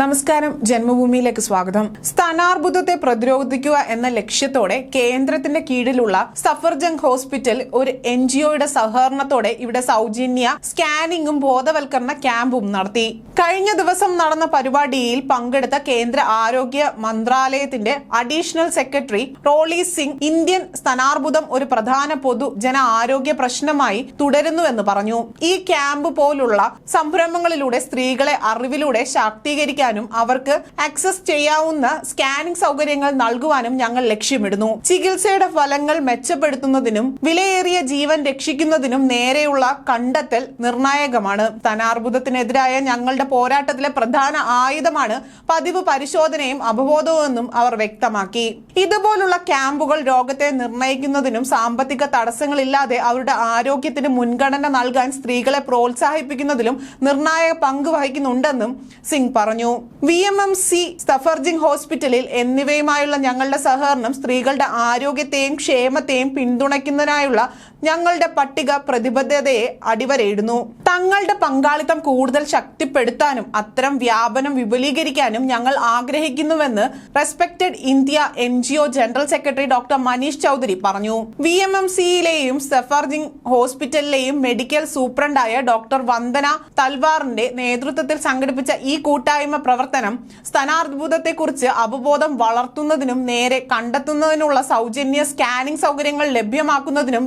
നമസ്കാരം. ജന്മഭൂമിയിലേക്ക് സ്വാഗതം. സ്ഥാനാർബുദത്തെ പ്രതിരോധിക്കുക എന്ന ലക്ഷ്യത്തോടെ കേന്ദ്രത്തിന്റെ കീഴിലുള്ള സഫർജംഗ് ഹോസ്പിറ്റൽ ഒരു എൻ ജിഒയുടെ സഹകരണത്തോടെ ഇവിടെ സൗജന്യ സ്കാനിങ്ങും ബോധവൽക്കരണ ക്യാമ്പും നടത്തി. കഴിഞ്ഞ ദിവസം നടന്ന പരിപാടിയിൽ പങ്കെടുത്ത കേന്ദ്ര ആരോഗ്യ മന്ത്രാലയത്തിന്റെ additional secretary Roli Singh Indian സ്ഥാനാർബുദം ഒരു പ്രധാന പൊതു ജന ആരോഗ്യ പ്രശ്നമായി തുടരുന്നുവെന്ന് പറഞ്ഞു. ഈ ക്യാമ്പ് പോലുള്ള സംരംഭങ്ങളിലൂടെ സ്ത്രീകളെ അറിവിലൂടെ ശാക്തീകരിക്കാനും അവർക്ക് ആക്സസ് ചെയ്യാവുന്ന സ്കാനിംഗ് സൗകര്യങ്ങൾ നൽകുവാനും ഞങ്ങൾ ലക്ഷ്യമിടുന്നു. ചികിത്സയുടെ ഫലങ്ങൾ മെച്ചപ്പെടുത്തുന്നതിനും വിലയേറിയ ജീവൻ രക്ഷിക്കുന്നതിനും നേരെയുള്ള കണ്ടെത്തൽ നിർണായകമാണ്. സ്ഥാനാർബുദത്തിനെതിരായ ഞങ്ങളുടെ പോരാട്ടത്തിലെ പ്രധാന ആയുധമാണ് പതിവ് പരിശോധനയും അവബോധവുമെന്നും അവർ വ്യക്തമാക്കി. ഇതുപോലുള്ള ക്യാമ്പുകൾ രോഗത്തെ നിർണയിക്കുന്നതിനും സാമ്പത്തിക തടസ്സങ്ങളില്ലാതെ അവരുടെ ആരോഗ്യത്തിന് മുൻഗണന നൽകാൻ സ്ത്രീകളെ പ്രോത്സാഹിപ്പിക്കുന്നതിലും നിർണായക പങ്ക് വഹിക്കുന്നുണ്ടെന്നും സിംഗ് പറഞ്ഞു. V M M C Safdarjung ഹോസ്പിറ്റലിൽ എന്നിവയുമായുള്ള ഞങ്ങളുടെ സഹകരണം സ്ത്രീകളുടെ ആരോഗ്യത്തെയും ക്ഷേമത്തെയും പിന്തുണയ്ക്കുന്നതിനായുള്ള ഞങ്ങളുടെ പട്ടിക പ്രതിബദ്ധതയെ അടിവരയിടുന്നു. തങ്ങളുടെ പങ്കാളിത്തം കൂടുതൽ ശക്തിപ്പെടുത്താനും അത്തരം വ്യാപനം വിപുലീകരിക്കാനും ഞങ്ങൾ ആഗ്രഹിക്കുന്നുവെന്ന് respected India N general secretary doctor Manish Chaudhary പറഞ്ഞു. വി എം എം സിയിലെയും സഫർജിംഗ് ഹോസ്പിറ്റലിലെയും മെഡിക്കൽ സൂപ്രണ്ടായ ഡോക്ടർ വന്ദന തൽവാറിന്റെ നേതൃത്വത്തിൽ സംഘടിപ്പിച്ച ഈ കൂട്ടായ്മ പ്രവർത്തനം സ്ഥാനാർബുദത്തെക്കുറിച്ച് അവബോധം വളർത്തുന്നതിനും നേരെ കണ്ടെത്തുന്നതിനുള്ള സൗജന്യ സ്കാനിംഗ് സൗകര്യങ്ങൾ ലഭ്യമാക്കുന്നതിനും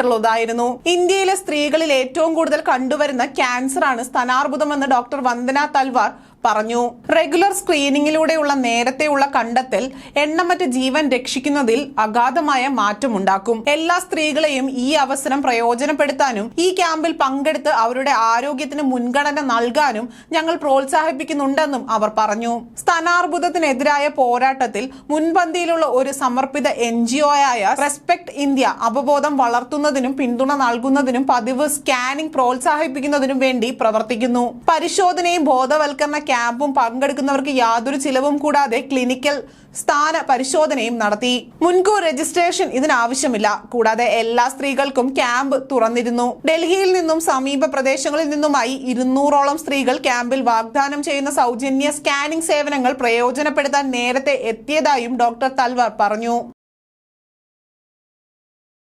ലക്ഷ്യമിട്ടുള്ളതായിരുന്നു ഇന്ത്യയിലെ സ്ത്രീകളിൽ ഏറ്റവും കൂടുതൽ കണ്ടുവരുന്ന ക്യാൻസറാണ് സ്ഥാനാർബുദമെന്ന് ഡോക്ടർ വന്ദന തൽവാർ പറഞ്ഞു. റെഗുലർ സ്ക്രീനിങ്ങിലൂടെയുള്ള നേരത്തെയുള്ള കണ്ടെത്തൽ എണ്ണമറ്റ ജീവൻ രക്ഷിക്കുന്നതിൽ അഗാധമായ മാറ്റമുണ്ടാക്കും. എല്ലാ സ്ത്രീകളെയും ഈ അവസരം പ്രയോജനപ്പെടുത്താനും ഈ ക്യാമ്പിൽ പങ്കെടുത്ത് അവരുടെ ആരോഗ്യത്തിന് മുൻഗണന നൽകാനും ഞങ്ങൾ പ്രോത്സാഹിപ്പിക്കുന്നുണ്ടെന്നും അവർ പറഞ്ഞു. സ്ഥാനാർബുദത്തിനെതിരായ പോരാട്ടത്തിൽ മുൻപന്തിയിലുള്ള ഒരു സമർപ്പിത എൻ ജി ആയ റെസ്പെക്ട് ഇന്ത്യ അവബോധം വളർത്തുന്നതിനും പിന്തുണ നൽകുന്നതിനും പതിവ് സ്കാനിംഗ് പ്രോത്സാഹിപ്പിക്കുന്നതിനും വേണ്ടി പ്രവർത്തിക്കുന്നു. പരിശോധനയും ബോധവൽക്കരണ ക്യാമ്പും പങ്കെടുക്കുന്നവർക്ക് യാതൊരു ചിലവും കൂടാതെ ക്ലിനിക്കൽ സ്ഥാന പരിശോധനയും നടത്തി. മുൻകൂർ രജിസ്ട്രേഷൻ ഇതിനാവശ്യമില്ല. കൂടാതെ എല്ലാ സ്ത്രീകൾക്കും ക്യാമ്പ് തുറന്നിരുന്നു. ഡൽഹിയിൽ നിന്നും സമീപ പ്രദേശങ്ങളിൽ നിന്നുമായി ഇരുന്നൂറോളം സ്ത്രീകൾ ക്യാമ്പിൽ വാഗ്ദാനം ചെയ്യുന്ന സൗജന്യ സ്കാനിംഗ് സേവനങ്ങൾ പ്രയോജനപ്പെടുത്താൻ നേരത്തെ എത്തിയതായും ഡോക്ടർ തൽവർ പറഞ്ഞു.